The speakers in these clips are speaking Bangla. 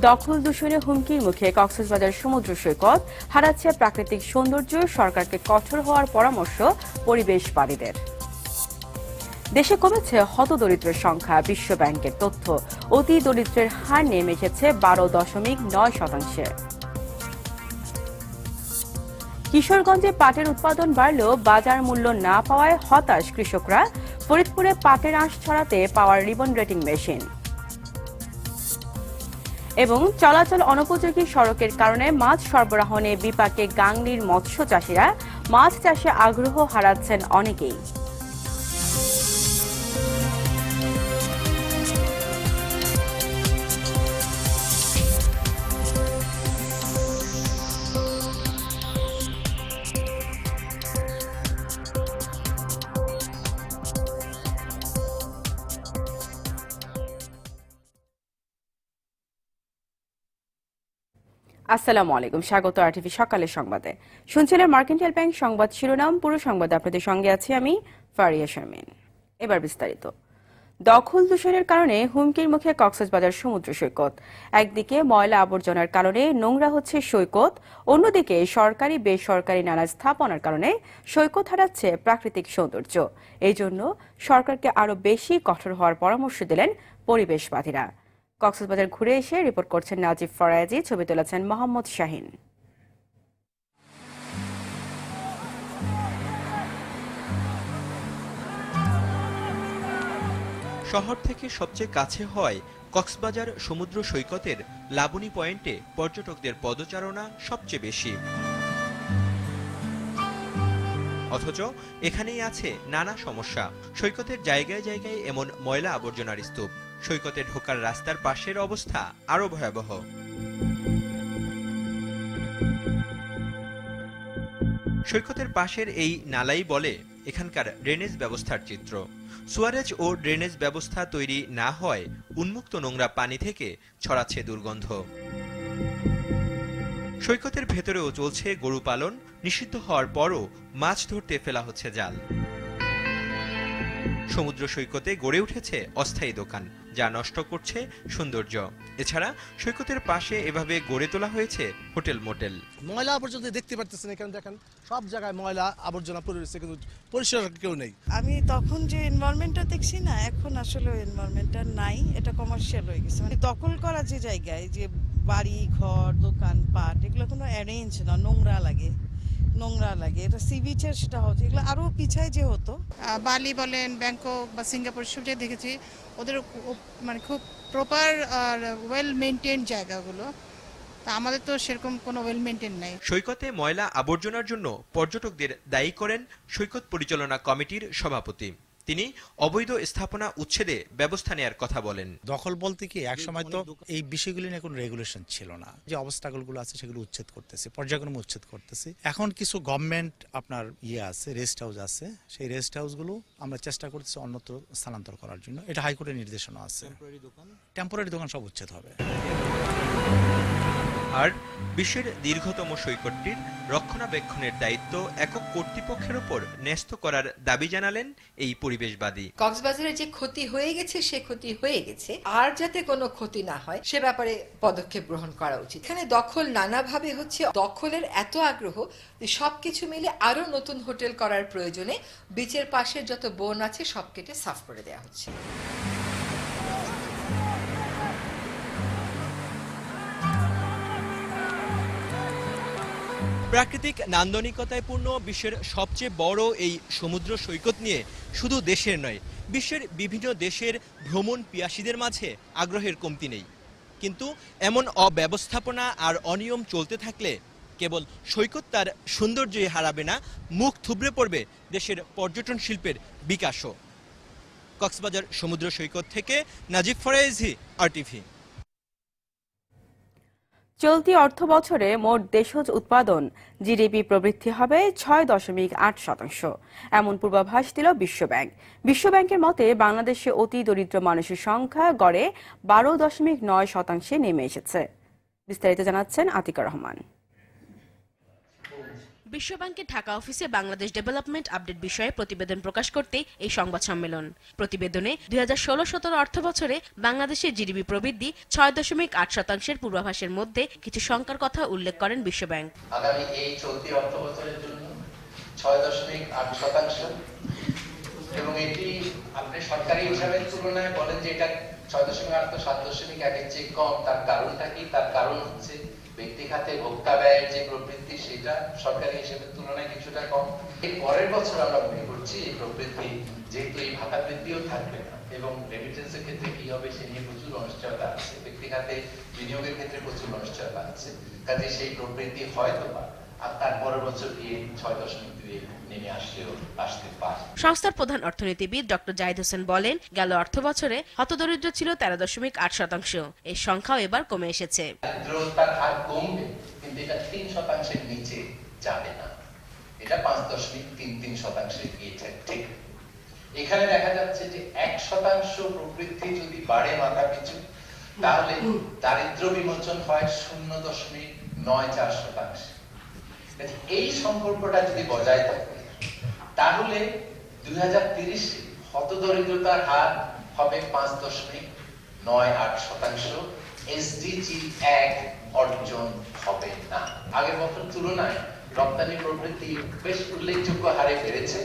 দখল দূষণে হুমকির মুখে কক্সবাজার সমুদ্র সৈকত হারাচ্ছে প্রাকৃতিক সৌন্দর্য, সরকারকে কঠোর হওয়ার পরামর্শ পরিবেশবাদীদের। দেশে কমেছে হতদরিদ্রের সংখ্যা, বিশ্ব ব্যাংকের তথ্য। অতি দরিদ্রের হার নেমে এসেছে বারো দশমিক নয় শতাংশে। কিশোরগঞ্জে পাটের উৎপাদন বাড়লেও বাজার মূল্য না পাওয়ায় হতাশ কৃষকরা। ফরিদপুরে পাটের আঁশ ছড়াতে পাওয়ার রিবন রেটিং মেশিন। এবং চলাচল অনুপযোগী সড়কের কারণে মাছ সরবরাহ নিয়ে বিপাকে গাংলির মৎস্য চাষিরা। মাছ চাষে আগ্রহ হারাচ্ছেন অনেকেই। আসসালামু আলাইকুম। স্বাগত আরটিভি সকালের সংবাদে। শুনছিলেন মার্কেন্টাইল ব্যাংক সংবাদ শিরোনাম, পুরো সংবাদে আপনাদের সঙ্গে আছি আমি ফারিয়া শারমিন। এবার বিস্তারিত। দখল দূষণের কারণে হুমকির মুখে কক্সবাজার সমুদ্র সৈকত। একদিকে ময়লা আবর্জনার কারণে নোংরা হচ্ছে সৈকত, অন্যদিকে সরকারি বেসরকারি নানা স্থাপনার কারণে সৈকত হারাচ্ছে প্রাকৃতিক সৌন্দর্য। এই জন্য সরকারকে আরও বেশি কঠোর হওয়ার পরামর্শ দিলেন পরিবেশবাদীরা। কক্সবাজার ঘুরে এসে রিপোর্ট করছেন নাজিব ফরায়াজি, ছবি তুলেছেন মোহাম্মদ শাহিন। শহর থেকে সবচেয়ে কাছে হয় কক্সবাজার সমুদ্র সৈকতের লাবণী পয়েন্টে পর্যটকদের পদচারণা সবচেয়ে বেশি। অথচ এখানেই আছে নানা সমস্যা। সৈকতের জায়গায় জায়গায় এমন ময়লা আবর্জনার স্তূপ। সৈকতে ঢোকার রাস্তার পাশের অবস্থা আরও ভয়াবহ। সৈকতের পাশের এই নালাই বলে এখানকার ড্রেনেজ ব্যবস্থার চিত্র। সুয়ারেজ ও ড্রেনেজ ব্যবস্থা তৈরি না হয় উন্মুক্ত নোংরা পানি থেকে ছড়াচ্ছে দুর্গন্ধ। সৈকতের ভেতরেও চলছে গরু পালন, নিষিদ্ধ হওয়ার পরও মাছ ধরতে ফেলা হচ্ছে জাল। সমুদ্র সৈকতে গড়ে উঠেছে অস্থায়ী দোকান যা নষ্ট করছে সৌন্দর্য। এছাড়া সৈকতের পাশে এভাবে গড়ে তোলা হয়েছে হোটেল মোটেল। ময়লা আবর্জনা দেখতে পারতেছেন এখানে দেখেন। সব জায়গায় ময়লা আবর্জনা পড়ে রয়েছে কিন্তু পরিষ্কার কেউ নেই। আমি তখন যে এনভায়রনমেন্টটা দেখছি না এখন আসলে এনভায়রনমেন্টটা নাই এটা কমার্শিয়াল হয়ে গেছে। মানে দখল করা যে জায়গায় যে বাড়ি ঘর দোকান পাট এগুলো কোনো অ্যারেঞ্জ না নোংরা লাগে। নোংরা লাগে। এটা সি বিচের সেটা হতো এগুলো আরও পিছায় যে হতো। বালি বলেন ব্যাংকক বা সিঙ্গাপুর সব যে দেখেছি। ওদের মানে খুব প্রপার আর ওয়েল মেনটেন জায়গাগুলো। তা আমাদের তো সেরকম কোনো ওয়েল মেনটেন নাই। সৈকতে ময়লা আবর্জনার জন্য পর্যটকদের দায়ী করেন সৈকত পরিচালনা কমিটির সভাপতি। তিনি অবৈধ স্থাপনা উচ্ছেদে ব্যবস্থা নেয়ার কথা বলেন। দখল বলতে কি এক সময় তো এই বিষয়গুলি নিয়ে কোনো রেগুলেশন ছিল না। যে অবস্থাগুলো আছে সেগুলো উচ্ছেদ করতেছে পর্যায়ক্রমে উচ্ছেদ করতেছে। এখন কিছু গভর্নমেন্ট আপনার ইয়ে আছে রেস্ট হাউস আছে। সেই রেস্ট হাউসগুলো আমরা চেষ্টা করতেছি অন্যত্র স্থানান্তর করার জন্য। এটা হাইকোর্টের নির্দেশনা আছে। টেম্পোরারি দোকান সব উচ্ছেদ হবে। আর বিশ্বের দীর্ঘতম সৈকতটির রক্ষণাবেক্ষণের দায়িত্ব একক কর্তৃপক্ষের উপর ন্যস্ত করার দাবি জানালেন এই পরিবেশবাদী। কক্সবাজারে যে ক্ষতি হয়ে গেছে, সে ক্ষতি হয়ে গেছে। আর যাতে কোনো ক্ষতি না হয়, সে ব্যাপারে পদক্ষেপ গ্রহণ করা উচিত। এখানে দখল নানাভাবে হচ্ছে, দখলের এত আগ্রহ যে সবকিছু মিলে আরও নতুন হোটেল করার প্রয়োজনে, বিচের পাশের যত বন আছে, সব কেটে সাফ করে দেওয়া হচ্ছে। প্রাকৃতিক নান্দনিকতায় পূর্ণ বিশ্বের সবচেয়ে বড় এই সমুদ্র সৈকত নিয়ে শুধু দেশের নয়, বিশ্বের বিভিন্ন দেশের ভ্রমণ পিয়াসীদের মাঝে আগ্রহের কমতি নেই। কিন্তু এমন অব্যবস্থাপনা আর অনিয়ম চলতে থাকলে কেবল সৈকত তার সৌন্দর্যই হারাবে না, মুখ থুবড়ে পড়বে দেশের পর্যটন শিল্পের বিকাশও। কক্সবাজার সমুদ্র সৈকত থেকে নাজিব ফরাইজি আরটিভি চলতি অর্থ বছরে মোট দেশজ উৎপাদন জিডিপি প্রবৃদ্ধি হবে ছয় দশমিক আট শতাংশ। এমন পূর্বাভাস দিল বিশ্বব্যাংক। বিশ্বব্যাংকের মতে, বাংলাদেশে অতি দরিদ্র মানুষের সংখ্যা গড়ে বারো দশমিক নয় শতাংশে নেমে এসেছে। বিস্তারিত জানাচ্ছেন আতিকা রহমান। বিশ্বব্যাংকের ঢাকা অফিসে বাংলাদেশ ডেভেলপমেন্ট আপডেট বিষয়ে প্রতিবেদন প্রকাশ করতে এই সংবাদ সম্মেলন। প্রতিবেদনে দুই হাজার ষোলো সতেরো অর্থ বছরে বাংলাদেশের জিডিপি প্রবৃদ্ধি ছয় দশমিক আট শতাংশের পূর্বাভাসের মধ্যে কিছু শঙ্কার কথা উল্লেখ করেন বিশ্বব্যাংক। আগামী এই চলতি অর্থ বছরের জন্য ছয় দশমিক আট শতাংশ এবং এটি আপনি সরকারি হিসাবের তুলনায় বলেন যে এটা ছয় দশমিক আট তো সাত দশমিক একের চেয়ে কম, তার কারণটা কি? তার কারণ হচ্ছে ব্যক্তি খাতে ভোক্তা ব্যয়ের যে প্রবৃদ্ধি সেটা সরকারি হিসেবে তুলনায় কিছুটা কম। এর পরের বছর আমরা মনে করছি এই প্রবৃদ্ধি যেহেতু এই ভাতা বৃদ্ধিও থাকবে না, এবং রেমিটেন্সের ক্ষেত্রে কি হবে সে নিয়ে প্রচুর অনিশ্চয়তা আছে। ব্যক্তি খাতে বিনিয়োগের ক্ষেত্রে প্রচুর অনিশ্চয়তা আছে। কাজে সেই প্রবৃদ্ধি হয়তো বা সংস্থার প্রধান অর্থনীতিবিদ ডক্টর জাহিদ হোসেন বলেন গেল অর্থ বছরে হতদরিদ্র ছিল তেরো দশমিক আট শতাংশ। এর সংখ্যাও এবার কমে এসেছে। দারিদ্রতার হার কমবে কিন্তু এটা তিন শতাংশের নিচে যাবে না। এটা পাঁচ দশমিক তিন তিন শতাংশে গিয়েছে ঠিক। এখানে দেখা যাচ্ছে যে এক শতাংশ প্রবৃদ্ধি যদি বাড়ে মাথা পিছু তাহলে দারিদ্র বিমোচন হয় শূন্য দশমিক নয় চার শতাংশ। এই সম্পর্কটা যদি বজায় থাকে, তাহলে দুই হাজার হতদরিদ্রতার হার হবে পাঁচ দশমিক নয় আট শতাংশ। এসডিজি এক অর্জন হবে না। আগের বছর তুলনায় রপ্তানি প্রবৃদ্ধি বেশ উল্লেখযোগ্য হারে বেড়েছে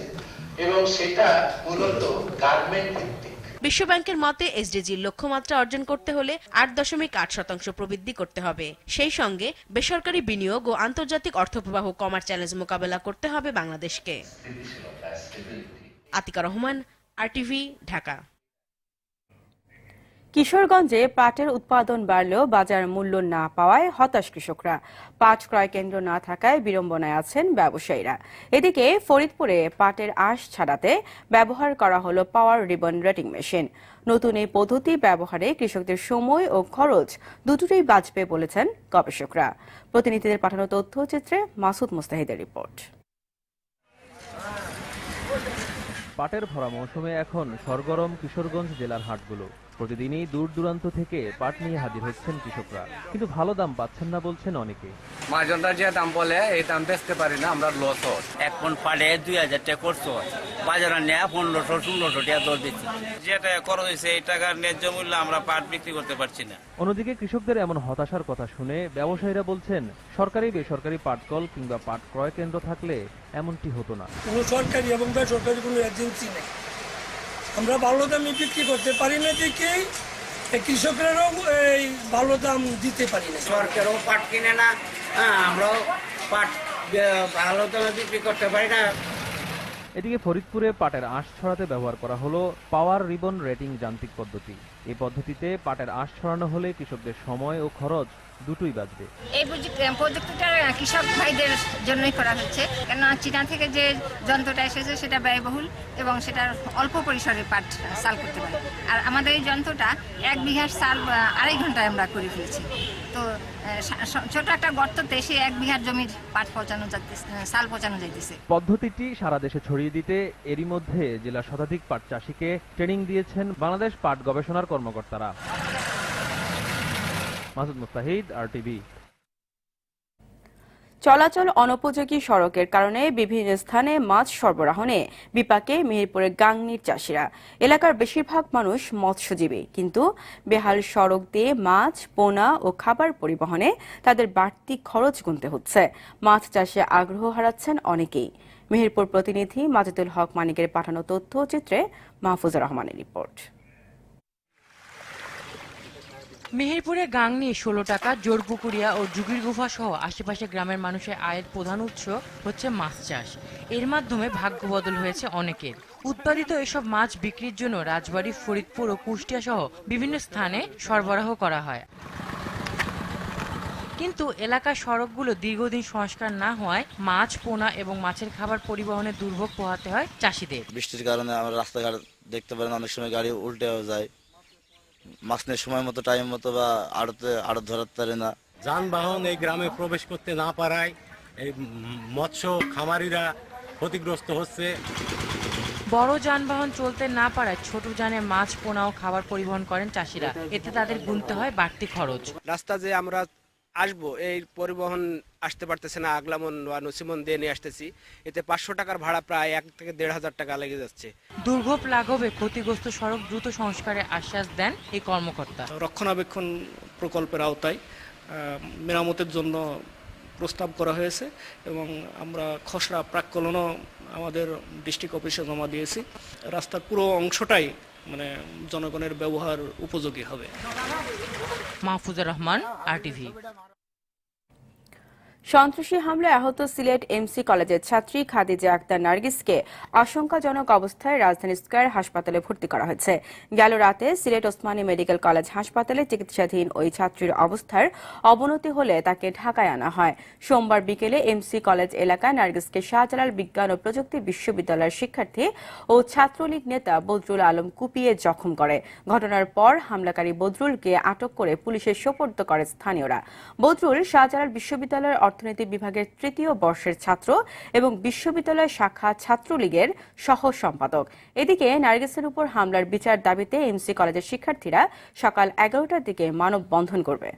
এবং সেটা মূলত গার্মেন্ট ভিত্তিক। বিশ্বব্যাংকের মতে, এসডিজির লক্ষ্যমাত্রা অর্জন করতে হলে আট দশমিক আট শতাংশ প্রবৃদ্ধি করতে হবে। সেই সঙ্গে বেসরকারি বিনিয়োগ ও আন্তর্জাতিক অর্থপ্রবাহ কমার চ্যালেঞ্জ মোকাবেলা করতে হবে বাংলাদেশকে। আতিকা রহমান আরটিভি ঢাকা। কিশোরগঞ্জে পাটের উৎপাদন বাড়লেও বাজার মূল্য না পাওয়ায় হতাশ কৃষকরা। পাট ক্রয় কেন্দ্র না থাকায় বিড়ম্বনায় আছেন ব্যবসায়ীরা। এদিকে ফরিদপুরে পাটের আঁশ ছাড়াতে ব্যবহার করা হলো পাওয়ার রিবন রেটিং মেশিন। নতুন এই পদ্ধতি ব্যবহারে কৃষকদের সময় ও খরচ দুটোই বাঁচবে বলেছেন গবেষকরা। প্রতিনিধিদের পাঠানো তথ্যচিত্রে মাসুদ মুস্তাহিদের রিপোর্ট। পাটের ভরা মৌসুমে এখন সরগরম কিশোরগঞ্জ জেলার হাটগুলো। প্রতিদিনই দূর দূরান্ত থেকে পাট নিয়ে হাজির হচ্ছেন কৃষকরা। কিন্তু ভালো দাম পাচ্ছেন না বলছেন অনেকে। মাঝনটা যে দাম বলে এই দাম বেচতে পারি না আমরা লস হয় এক পন পাড়ে দুই হাজার টাকা করছ বাজারে নেয়া পনেরোশো ষোলোশো টাকা দর দিচ্ছি যেটা খরচ হয়েছে এই টাকার ন্যায্য মূল্য আমরা পাট বিক্রি করতে পারছি না। অন্যদিকে কৃষকদের এমন হতাশার কথা শুনে ব্যবসায়ীরা বলছেন সরকারি বেসরকারি পাটকল কিংবা পাট ক্রয় কেন্দ্র থাকলে এমনটি হতো না। কোনো সরকারি এবং বেসরকারি কোনো এজেন্সি নেই। আমরা ভালো দামে বিক্রি করতে পারি না দেখেই কৃষকেরও কৃষকরাও এই ভালো দাম দিতে পারি না। সরকারও পাট কিনে না হ্যাঁ আমরাও পাট ভালো দামে বিক্রি করতে পারি না। এদিকে ফরিদপুরে পাটের আঁশ ছড়াতে ব্যবহার করা হলো পাওয়ার রিবন রেটিং যান্ত্রিক পদ্ধতি। এই পদ্ধতিতে পাটের আঁশ ছড়ানো হলে কৃষকদের সময় ও খরচ দুটোই বাঁচবে। এই প্রযুক্তিটা কৃষক ভাইদের জন্যই করা হচ্ছে। কেন চীনা থেকে যে যন্ত্রটা এসেছে সেটা ব্যয়বহুল এবং সেটা অল্প পরিসরে পাট সাল করতে পারে। আর আমাদের এই যন্ত্রটা এক বিঘার সাল আড়াই ঘন্টায় আমরা করে ফেলছি। তো ছোট একটা গর্ততে সে এক বিঘার জমির পাট পচানো সাল পচানো যাইতেছে। পদ্ধতিটি সারা দেশে ছড়িয়ে দিতে এরই মধ্যে জেলার শতাধিক পাট চাষিকে ট্রেনিং দিয়েছেন বাংলাদেশ পাট গবেষণার কর্মকর্তারা। চলাচল অনুপযোগী সড়কের কারণে বিভিন্ন স্থানে মাছ সরবরাহ নিয়ে বিপাকে মেহেরপুরের গাংনির চাষিরা। এলাকার বেশিরভাগ মানুষ মৎস্যজীবী, কিন্তু বেহাল সড়ক দিয়ে মাছ, পোনা ও খাবার পরিবহনে তাদের বাড়তি খরচ গুনতে হচ্ছে। মাছ চাষে আগ্রহ হারাচ্ছেন অনেকেই। মেহেরপুর প্রতিনিধি মাজেদুল হক মানিকের পাঠানো তথ্যচিত্রে মাহফুজুর রহমানের রিপোর্ট। মেহেরপুরে গাংনি ষোলো টাকা, জোরপুকুরিয়া ও জুগির গুফা সহ আশেপাশে গ্রামের মানুষের আয়ের প্রধান উৎস হচ্ছে মাছ চাষ। এর মাধ্যমে ভাগ্য বদল হয়েছে অনেকের। উৎপাদিত এসব মাছ বিক্রির জন্য রাজবাড়ী, ফরিদপুর ও কুষ্টিয়া সহ বিভিন্ন স্থানে সরবরাহ করা হয়। কিন্তু এলাকার সড়কগুলো দীর্ঘদিন সংস্কার না হওয়ায় মাছ, পোনা এবং মাছের খাবার পরিবহনে দুর্ভোগ পোহাতে হয় চাষিদের। বৃষ্টির কারণে আমরা রাস্তাঘাট দেখতে পারেন, অনেক সময় গাড়ি উল্টেও যায়। মাছ নিয়ে সময় মতো টাইম মতো বা আড়তে আড়ত ধরাতে পারে না। যানবাহন এই গ্রামে প্রবেশ করতে না পারায় এই মৎস্য খামারিরা ক্ষতিগ্রস্ত হচ্ছে। বড় যানবাহন চলতে না পারায় ছোট যানে মাছ পোনা ও খাবার পরিবহন করেন চাষিরা। এতে তাদের গুনতে হয় বাড়তি খরচ। রাস্তা যে আমরা আসব এই পরিবহন আসতে পারতেছে না আগলামন বা নসিমন দিয়ে নিয়ে আসতেছি। এতে পাঁচশো টাকার ভাড়া প্রায় এক থেকে দেড় হাজার টাকা লেগে যাচ্ছে। দুর্ভোগ লাঘবে ক্ষতিগ্রস্ত সড়ক দ্রুত সংস্কারে আশ্বাস দেন এই কর্মকর্তা। রক্ষণাবেক্ষণ প্রকল্পের আওতায় মেরামতের জন্য প্রস্তাব করা হয়েছে এবং আমরা খসড়া প্রাক্কলনও আমাদের ডিস্ট্রিক্ট অফিসে জমা দিয়েছি। রাস্তার পুরো অংশটাই মানে জনগণের ব্যবহার উপযোগী হবে। মাহফুজা রহমান আরটিভি সন্ত্রাসী হামলায় আহত সিলেট এমসি কলেজের ছাত্রী খাদিজা আক্তার নার্গিসকে আশঙ্কাজনক অবস্থায় রাজধানী স্কয়ার হাসপাতালে ভর্তি করা হয়েছে। গেল রাতে সিলেট ওসমানী মেডিকেল কলেজ হাসপাতালে চিকিৎসাধীন ওই ছাত্রীর অবস্থার অবনতি হলে তাকে ঢাকায় আনা হয়। সোমবার বিকেলে এমসি কলেজ এলাকায় নার্গিসকে শাহজালাল বিজ্ঞান ও প্রযুক্তি বিশ্ববিদ্যালয়ের শিক্ষার্থী ও ছাত্রলীগ নেতা বদরুল আলম কুপিয়ে জখম করে। ঘটনার পর হামলাকারী বদরুলকে আটক করে পুলিশের সোপর্দ করে স্থানীয়রা। বদরুল শাহজালাল বিশ্ববিদ্যালয়ের অর্থনীতি বিভাগের তৃতীয় বর্ষের ছাত্র এবং বিশ্ববিদ্যালয় শাখা ছাত্রলীগের সহ সম্পাদক এদিকে নার্গিসের উপর হামলার বিচার দাবিতে এমসি কলেজের শিক্ষার্থীরা সকাল এগারোটার দিকে মানববন্ধন করবে।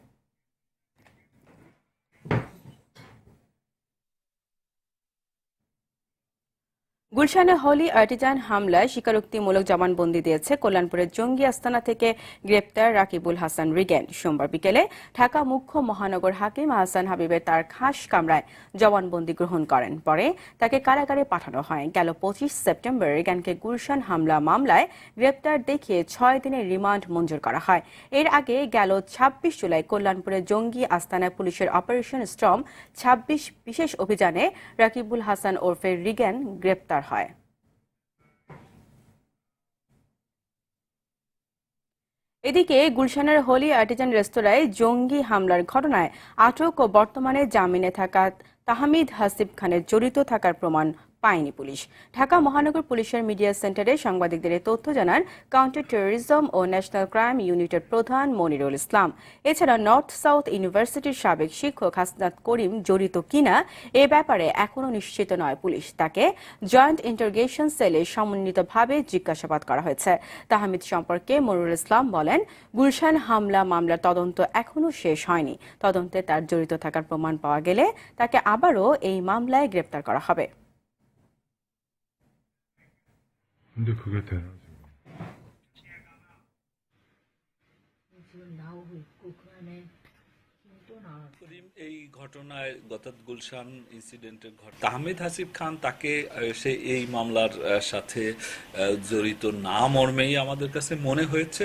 গুলশানে হলি আর্টিজান হামলায় স্বীকারোক্তিমূলক জবানবন্দি দিয়েছে কল্যাণপুরের জঙ্গি আস্তানা থেকে গ্রেপ্তার রাকিবুল হাসান রিগেন। সোমবার বিকেলে ঢাকা মুখ্য মহানগর হাকিম আহসান হাবিবের তার খাস কামরায় জবানবন্দি গ্রহণ করেন। পরে তাকে কারাগারে পাঠানো হয়। গেল পঁচিশ সেপ্টেম্বর রিগানকে গুলশান হামলা মামলায় গ্রেপ্তার দেখিয়ে ছয় দিনের রিমান্ড মঞ্জুর করা হয়। এর আগে গেল ছাব্বিশ জুলাই কল্যাণপুরের জঙ্গি আস্তানায় পুলিশের অপারেশন স্ট্রম ছাব্বিশ বিশেষ অভিযানে রাকিবুল হাসান ওরফে রিগেন গ্রেপ্তার হয়। এদিকে গুলশানের হোলি আর্টিজান রেস্তোরাঁয় জঙ্গি হামলার ঘটনায় আটক ও বর্তমানে জামিনে থাকা তাহমিদ হাসিব খানের জড়িত থাকার প্রমাণ পায়নি পুলিশ। ঢাকা মহানগর পুলিশের মিডিয়া সেন্টারে সাংবাদিকদের তথ্য জানান, কাউন্টার টেরোরিজম ও ন্যাশনাল ক্রাইম ইউনিটের প্রধান মনিরুল ইসলাম। এছাড়া নর্থ সাউথ ইউনিভার্সিটির সাবেক শিক্ষক হাসনাত করিম জড়িত কিনা, এ ব্যাপারে এখনও নিশ্চিত নয় পুলিশ। তাকে জয়েন্ট ইন্টারগেশন সেলে সমন্বিতভাবে জিজ্ঞাসাবাদ করা হয়েছে। তাহমিদ সম্পর্কে মনিরুল ইসলাম বলেন, গুলশান হামলা মামলার তদন্ত এখনও শেষ হয়নি। তদন্তে তার জড়িত থাকার প্রমাণ পাওয়া গেলে তাকে আবারও এই মামলায় গ্রেপ্তার করা হবে। 근데 그게 되나 করিম এই ঘটনায় গত গুলশান ইনসিডেন্টের ঘটনা তাহমিদ হাসিব খান তাকে আহ, সে এই মামলার আহ, সাথে আহ, জড়িত না মর্মেই আমাদের কাছে মনে হয়েছে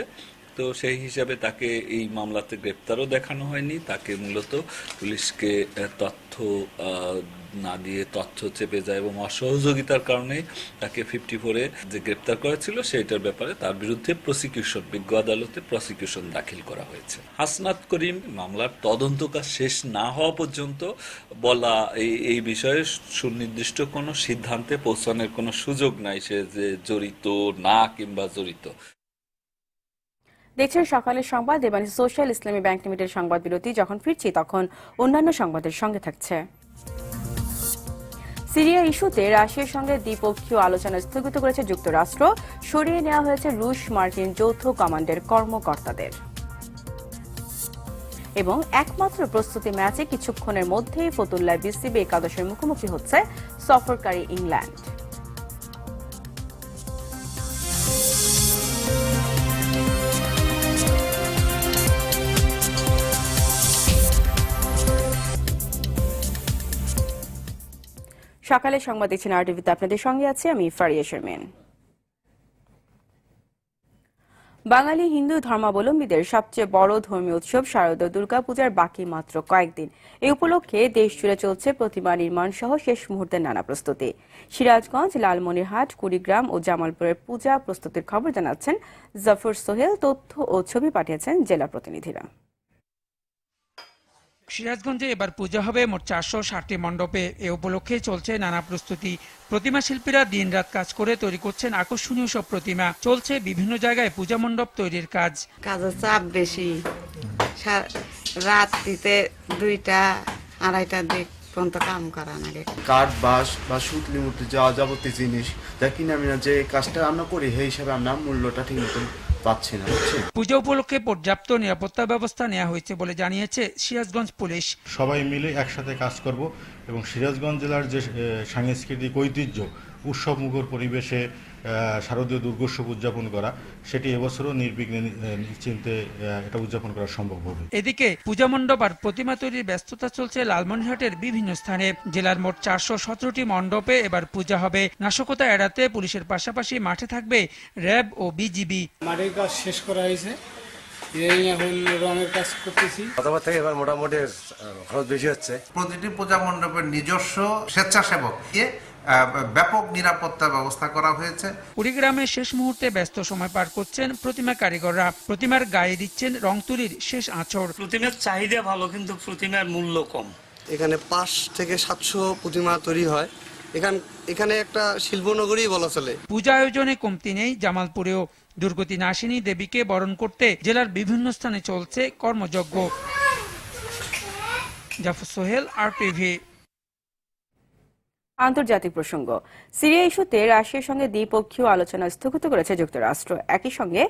তো সেই হিসাবে তাকে এই মামলাতে গ্রেপ্তারও দেখানো হয়নি। তাকে মূলত পুলিশকে তথ্য না দিয়ে তথ্য চেপে যায় এবং অসহযোগিতার কারণে তাকে ফিফটি ফোরে যে গ্রেপ্তার করা ছিল সেটার ব্যাপারে তার বিরুদ্ধে প্রসিকিউশন বিজ্ঞ আদালতে প্রসিকিউশন দাখিল করা হয়েছে। হাসনাত করিম, মামলার তদন্ত কাজ শেষ না হওয়া পর্যন্ত বলা এই এই বিষয়ে সুনির্দিষ্ট কোনো সিদ্ধান্তে পৌঁছানোর কোনো সুযোগ নাই। সে যে জড়িত না কিংবা জড়িত। দেখছেন সকালের সংবাদ এবার সোশ্যাল ইসলামী ব্যাংক লিমিটেড সংবাদ বিরতি যখন ফিরছি তখন অন্যান্য সংবাদের সঙ্গে থাকছে। সিরিয়া ইস্যুতে রাশিয়ার সঙ্গে দ্বিপক্ষীয় আলোচনা স্থগিত করেছে যুক্তরাষ্ট্র। সরিয়ে নেওয়া হয়েছে রুশ মার্কিন যৌথ কমান্ডের কর্মকর্তাদের। এবং একমাত্র প্রস্তুতি ম্যাচে কিছুক্ষণের মধ্যেই ফতুল্লায় বিসিবি একাদশের মুখোমুখি হচ্ছে সফরকারী ইংল্যান্ড। সকালে সংবাদ দেখছেন আর টিভিতে আপনাদের সঙ্গে আছে আমি ফারিয়া শারমিন। বাঙালি হিন্দু ধর্মাবলম্বীদের সবচেয়ে বড় ধর্মীয় উৎসব শারদীয় দুর্গাপূজার বাকি মাত্র কয়েকদিন। এই উপলক্ষে দেশ জুড়ে চলছে প্রতিমা নির্মাণ সহ শেষ মুহূর্তের নানা প্রস্তুতি। সিরাজগঞ্জ, লালমনিরহাট, কুড়িগ্রাম ও জামালপুরের পূজা প্রস্তুতির খবর জানাচ্ছেন জাফর সোহেল। তথ্য ও ছবি পাঠিয়েছেন জেলা প্রতিনিধিরা। সিরাজগঞ্জে এবার পূজা হবে মোট চারশো ষাটটি মণ্ডপে। এ উপলক্ষে চলছে নানা প্রস্তুতি। প্রতিমা শিল্পীরা দিনরাত কাজ করে তৈরি করছেন আকর্ষণীয় সব প্রতিমা। চলছে বিভিন্ন জায়গায় পূজা মণ্ডপ তৈরির কাজ। কাজের চাপ বেশি। রাত্রিতে দুইটা আড়াইটার দিক পর্যন্ত কাম করা লাগে। কাঠ বাঁশ বা সুতলির মতো যা যাবতীয় জিনিস যা কিনে আমি যে কাজটা আমরা করি সেই হিসাবে আমরা মূল্যটা ঠিক মতন পাচ্ছি না পুজো উপলক্ষে পর্যাপ্ত নিরাপত্তা ব্যবস্থা নেওয়া হয়েছে বলে জানিয়েছে সিরাজগঞ্জ পুলিশ। সবাই মিলে একসাথে কাজ করব এবং সিরাজগঞ্জ জেলার যে সাংস্কৃতিক ঐতিহ্য উৎসবমুখর পরিবেশে শারদীয় দুর্গোৎসব উদযাপন করা সেটি এবছরও নির্বিঘ্নে নিশ্চিন্তে এটা উদযাপন করা সম্ভব হবে। এদিকে পূজা মণ্ডপ আর প্রতিমা তৈরির ব্যস্ততা চলছে লালমনিরহাটের বিভিন্ন স্থানে। জেলার মোট চারশো সতেরোটি মণ্ডপে এবার পূজা হবে। নাশকতা এড়াতে পুলিশের পাশাপাশি মাঠে থাকবে র্যাব ও বিজিবি। মাঠের কাজ শেষ করা হয়েছে। এখন রঙের কাজ করতেছি। গতবার থেকে এবার মোটামুটি খরচ বেশি হচ্ছে। প্রতিটি পূজা মণ্ডপের নিজস্ব স্বেচ্ছাসেবক ব্যাপক নিরাপত্তা ব্যবস্থা করা হয়েছে। কুড়িগ্রামে শেষ মুহূর্তে ব্যস্ত সময় পার করছেন প্রতিমা কারিগররা। প্রতিমার গায়ে দিচ্ছেন রং তুলির শেষ আঁচড়। প্রতিমার চাহিদা ভালো কিন্তু প্রতিমার মূল্য কম। এখানে পাঁচ থেকে সাতশো প্রতিমা তৈরি হয়। এখান এখানে একটা শিল্পনগরী বলা চলে। পূজা আয়োজনে কমতি নেই জামালপুরেও। দুর্গতি নাসিনী দেবীকে বরণ করতে জেলার বিভিন্ন স্থানে চলছে কর্মযজ্ঞ। জাফর সোহেল আর টিভি আন্তর্জাতিক প্রসঙ্গ। সিরিয়া ইস্যুতে রাশিয়ার সঙ্গে দ্বিপক্ষীয় আলোচনা স্থগিত করেছে যুক্তরাষ্ট্র। একই সঙ্গে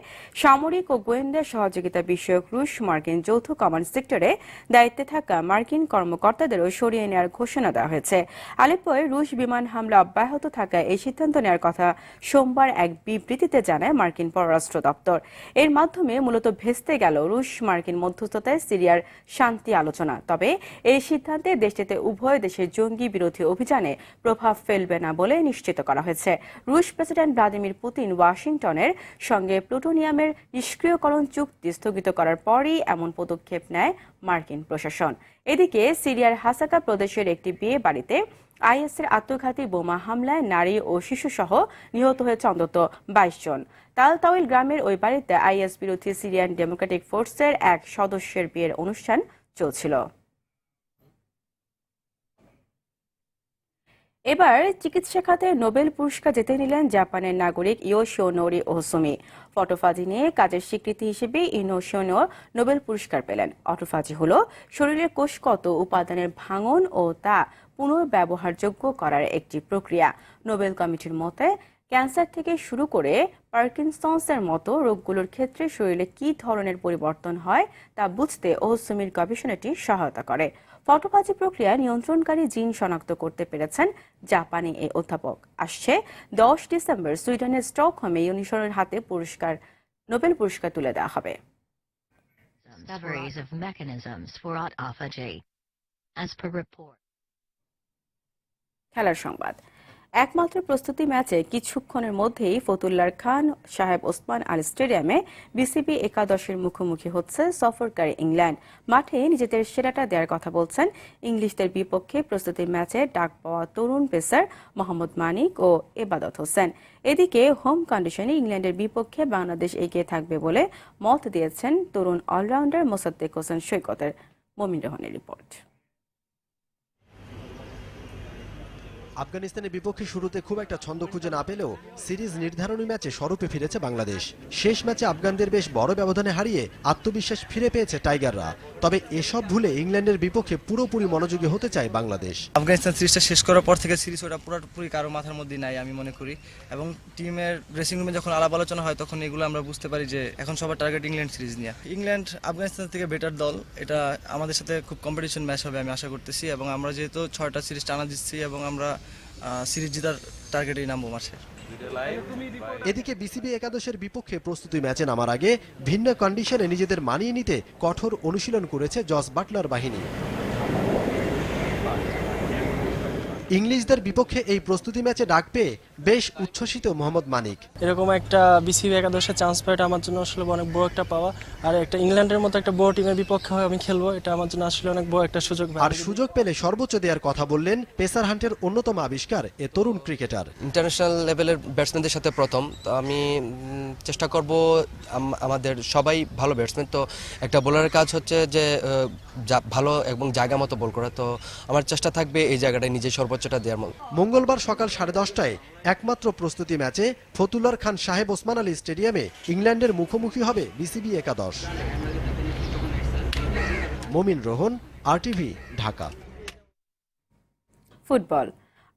সামরিক ও গোয়েন্দা সহযোগিতা বিষয়ক রুশ মার্কিন যৌথ কমান্ড সেক্টরে দায়িত্বে থাকা মার্কিন কর্মকর্তাদেরও সরিয়ে নেওয়ার ঘোষণা দেওয়া হয়েছে। আলেপ্পোয় রুশ বিমান হামলা অব্যাহত থাকায় এই সিদ্ধান্ত নেওয়ার কথা সোমবার এক বিবৃতিতে জানায় মার্কিন পররাষ্ট্র দপ্তর। এর মাধ্যমে মূলত ভেস্তে গেল রুশ মার্কিন মধ্যস্থতায় সিরিয়ার শান্তি আলোচনা। তবে এই সিদ্ধান্তে দেশটিতে উভয় দেশের জঙ্গি বিরোধী অভিযানে প্রভাব ফেলবে না বলে নিশ্চিত করা হয়েছে। রুশ প্রেসিডেন্ট ভ্লাদিমির পুতিন ওয়াশিংটনের সঙ্গে প্লুটোনিয়ামের নিষ্ক্রিয়করণ চুক্তি স্থগিত করার পরই এমন পদক্ষেপ নেয় মার্কিন প্রশাসন। এদিকে সিরিয়ার হাসাকা প্রদেশের একটি বিয়ে বাড়িতে আইএসের আত্মঘাতী বোমা হামলায় নারী ও শিশুসহ নিহত হয়েছে অন্তত বাইশ জন। তালতাউইল গ্রামের ওই বাড়িতে আইএস বিরোধী সিরিয়ান ডেমোক্রেটিক ফোর্সের এক সদস্যের বিয়ের অনুষ্ঠান চলছিল। এবার চিকিৎসা খাতে নোবেল পুরস্কার জিতে নিলেন জাপানের নাগরিক ইয়োশিও নোরি ওহসুমি। ফটোফাজি নিয়ে কাজের স্বীকৃতি হিসেবে ইনোশিওনো নোবেল পুরস্কার পেলেন। অটোফাজি হল শরীরের কোষগত উপাদানের ভাঙন ও তা পুনর্ব্যবহারযোগ্য করার একটি প্রক্রিয়া। নোবেল কমিটির মতে, ক্যান্সার থেকে শুরু করে পার্কিনসন্সের মতো রোগগুলোর ক্ষেত্রে শরীরে কী ধরনের পরিবর্তন হয় তা বুঝতে ওহসুমির গবেষণাটি সহায়তা করে। ফটোফাজি প্রক্রিয়া নিয়ন্ত্রণকারী জিন শনাক্ত করতে পেরেছেন জাপানি এই অধ্যাপক। আসছে দশ ডিসেম্বর সুইডেনের স্টকহোমে ইউনিশনের হাতে পুরস্কার নোবেল পুরস্কার তুলে দেওয়া হবে. খেলার সংবাদ। একমাত্র প্রস্তুতি ম্যাচে কিছুক্ষণের মধ্যেই ফতুল্লার খান, সাহেব ওসমান আল স্টেডিয়ামে বিসিবি একাদশের মুখোমুখি হচ্ছে সফরকারী ইংল্যান্ড। মাঠে নিজেদের সেরাটা দেওয়ার কথা বলছেন ইংলিশদের বিপক্ষে প্রস্তুতি ম্যাচে ডাক পাওয়া তরুণ পেসার মোহাম্মদ মানিক ও এবাদত হোসেন। এদিকে হোম কন্ডিশনে ইংল্যান্ডের বিপক্ষে বাংলাদেশ এগিয়ে থাকবে বলে মত দিয়েছেন তরুণ অলরাউন্ডার মোসাদ্দেক হোসেন সৈকতের মমিন রহনের রিপোর্ট। আফগানিস্তানের বিপক্ষে শুরুতে খুব একটা ছন্দ খুঁজে না পেলেও সিরিজ নির্ধারণী ম্যাচে স্বরূপে ফিরেছে বাংলাদেশ। শেষ ম্যাচে আফগানদের বেশ বড় ব্যবধানে হারিয়ে আত্মবিশ্বাস ফিরে পেয়েছে টাইগাররা। তবে এসব ভুলে ইংল্যান্ডের বিপক্ষে পুরোপুরি মনোযোগী হতে চায় বাংলাদেশ। আফগানিস্তান সিরিজটা শেষ করার পর থেকে সিরিজ ওটা পুরোপুরি কারও মাথার মধ্যে নাই, আমি মনে করি। এবং টিমের ড্রেসিং রুমে যখন আলাপ আলোচনা হয়, তখন এগুলো আমরা বুঝতে পারি যে এখন সবার টার্গেট ইংল্যান্ড সিরিজ নিয়ে। ইংল্যান্ড আফগানিস্তান থেকে বেটার দল। এটা আমাদের সাথে খুব কম্পিটিশন ম্যাচ হবে, আমি আশা করতেছি। এবং আমরা যেহেতু ছয়টা সিরিজ টানা দিচ্ছি এবং আমরা সিরিজ জেতার টার্গেটেই নামবো মাঠে। এদিকে বিসিবি একাদশের বিপক্ষে প্রস্তুতি ম্যাচে নামার আগে ভিন্ন কন্ডিশনে নিজেদের মানিয়ে নিতে কঠোর অনুশীলন করেছে জস বাটলার বাহিনী। ইংলিশদের বিপক্ষে এই প্রস্তুতি ম্যাচে ডাক পেয়ে বেশ উচ্ছ্বসিত মোহাম্মদ মানিক। এরকম একটা বিসিবি একাদশে চান্স পাওয়াটা আমার জন্য আসলে অনেক বড় একটা পাওয়া। আর একটা ইংল্যান্ডের মতো একটা বড় টিমের বিপক্ষে হয়ে আমি খেলব এটা আমার জন্য আসলে অনেক বড় একটা সুযোগ আর সুযোগ পেলে সর্বোচ্চ দেওয়ার কথা বললেন পেসার হান্টের অন্যতম আবিষ্কার এ তরুণ ক্রিকেটার। ইন্টারন্যাশনাল লেভেলের ব্যাটসম্যানদের সাথে প্রথম তো আমি চেষ্টা করব আমাদের সবাই ভালো ব্যাটসম্যান তো একটা বোলারের কাজ হচ্ছে যে যা- ভালো এবং জায়গা মতো বল করা। তো আমার চেষ্টা থাকবে এই জায়গাটায় নিজে সর্বোচ্চটা দেওয়ার মতো। মঙ্গলবার সকাল সাড়ে দশটায় একমাত্র প্রস্তুতি ম্যাচে ফতুল্লার খান সাহেব ওসমান আলী স্টেডিয়ামে ইংল্যান্ডের মুখোমুখি হবে বিসিবি একাদশ। মমিন রোহন আরটিভি ঢাকা। ফুটবল।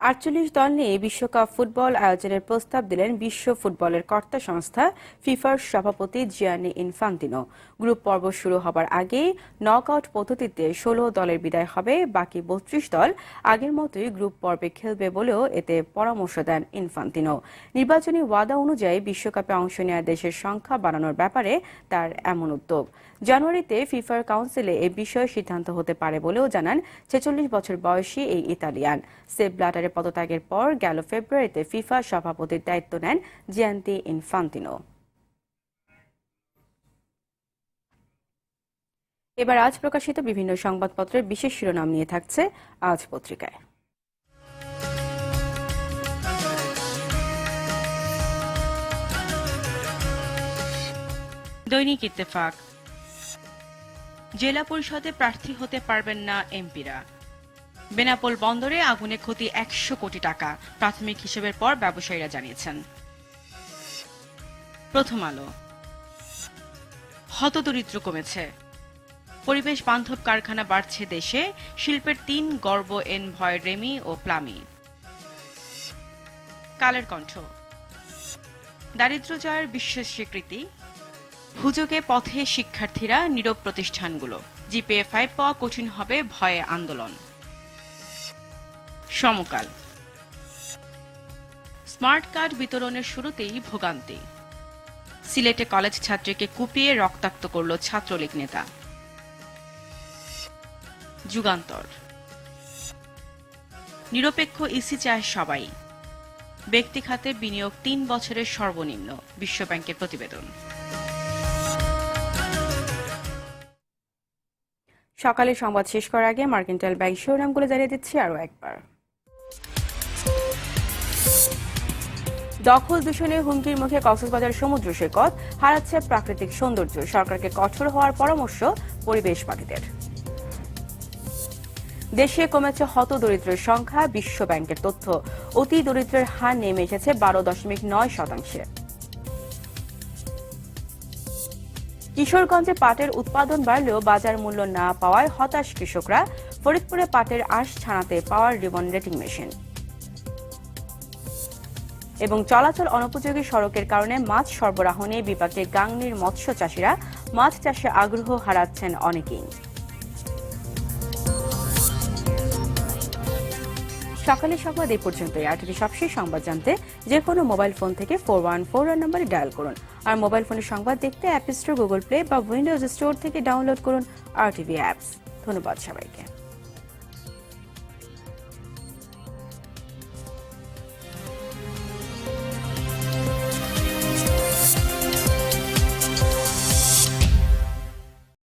আটচল্লিশ দল নিয়ে বিশ্বকাপ ফুটবল আয়োজনের প্রস্তাব দিলেন বিশ্ব ফুটবলের কর্তা সংস্থা ফিফার সভাপতি জিয়ানি ইনফান্তিনো। গ্রুপ পর্ব শুরু হবার আগেই নকআউট পদ্ধতিতে ষোলো দলের বিদায় হবে, বাকি বত্রিশ দল আগের মতোই গ্রুপ পর্বে খেলবে বলেও এতে পরামর্শ দেন ইনফান্তিনো। নির্বাচনী ওয়াদা অনুযায়ী বিশ্বকাপে অংশ নেওয়া দেশের সংখ্যা বাড়ানোর ব্যাপারে তার এমন উদ্যোগ। জানুয়ারিতে ফিফার কাউন্সিলে এ বিষয়ে সিদ্ধান্ত হতে পারে বলেও জানান ছেচল্লিশ বছর বয়সী এই ইতালিয়ান। সেপ ব্লাটারের পদত্যাগের পর গেল ফেব্রুয়ারিতে ফিফা সভাপতির দায়িত্ব নেন জিয়ান্তি ইনফান্তিনো এবার আজ প্রকাশিত বিভিন্ন সংবাদপত্রের বিশেষ শিরোনাম নিয়ে থাকছে আজ পত্রিকায়। দৈনিক ইত্তেফাক। জেলা পরিষদে প্রার্থী হতে পারবেন না এমপিরা। বেনাপোল বন্দরে আগুনে ক্ষতি একশো কোটি টাকা। প্রাথমিক হিসেবের পর ব্যবসায়ীরা জানিয়েছেন। প্রথম আলো। হতদরিদ্র কমেছে। পরিবেশ বান্ধব কারখানা বাড়ছে দেশে, শিল্পের তিন গর্ব এন ভয় রেমি ও প্লামি। কালের কণ্ঠ। দারিদ্র জয়ের বিশ্ব স্বীকৃতি হুজুগে পথে শিক্ষার্থীরা নীরব প্রতিষ্ঠানগুলো। জিপিএ ফাইভ পাওয়া কঠিন হবে ভয়ে আন্দোলন। সমকাল। স্মার্ট কার্ড বিতরণের শুরুতেই ভোগান্তি। সিলেটে কলেজ ছাত্রীকে কুপিয়ে রক্তাক্ত করল ছাত্রলীগ নেতা। যুগান্তর। নিরপেক্ষ ইসি চায় সবাই। ব্যক্তি খাতে বিনিয়োগ তিন বছরের সর্বনিম্ন বিশ্বব্যাংকের প্রতিবেদন। সকালে সংবাদ শেষ করার আগে মার্কেন্টাইল ব্যাংক শিরোনামগুলো জানিয়ে দিচ্ছি আরও একবার। দখল দূষণে হুমকির মুখে কক্সবাজার সমুদ্র সৈকত হারাচ্ছে প্রাকৃতিক সৌন্দর্য। সরকারকে কঠোর হওয়ার পরামর্শ পরিবেশবাদীদের দেশে কমেছে হত দরিদ্রের সংখ্যা, বিশ্ব ব্যাংকের তথ্য। অতি দরিদ্রের হার নেমে এসেছে বারো দশমিক নয় শতাংশে। কিশোরগঞ্জে পাটের উৎপাদন বাড়লেও বাজার মূল্য না পাওয়ায় হতাশ কৃষকরা। ফরিদপুরে পাটের আঁশ ছাড়াতে পাওয়ার রিবন রেটিং মেশিন। এবং চলাচল অনুপযোগী সড়কের কারণে মাছ সরবরাহ নিয়ে বিপাকে গাংনির মৎস্য চাষিরা। মাছ চাষে আগ্রহ হারাচ্ছেন অনেকেই। সকালের সংবাদ এই পর্যন্তই। আর সবশেষ সংবাদ জানতে যে কোনো মোবাইল ফোন থেকে ফোর ওয়ান ফোর ওয়ান নম্বরে ডায়াল করুন। আর মোবাইল ফোনে সংবাদ দেখতে অ্যাপ স্টোর গুগল প্লে বা উইন্ডোজ স্টোর থেকে ডাউনলোড করুন আর টিভি অ্যাপস ধন্যবাদ সবাইকে।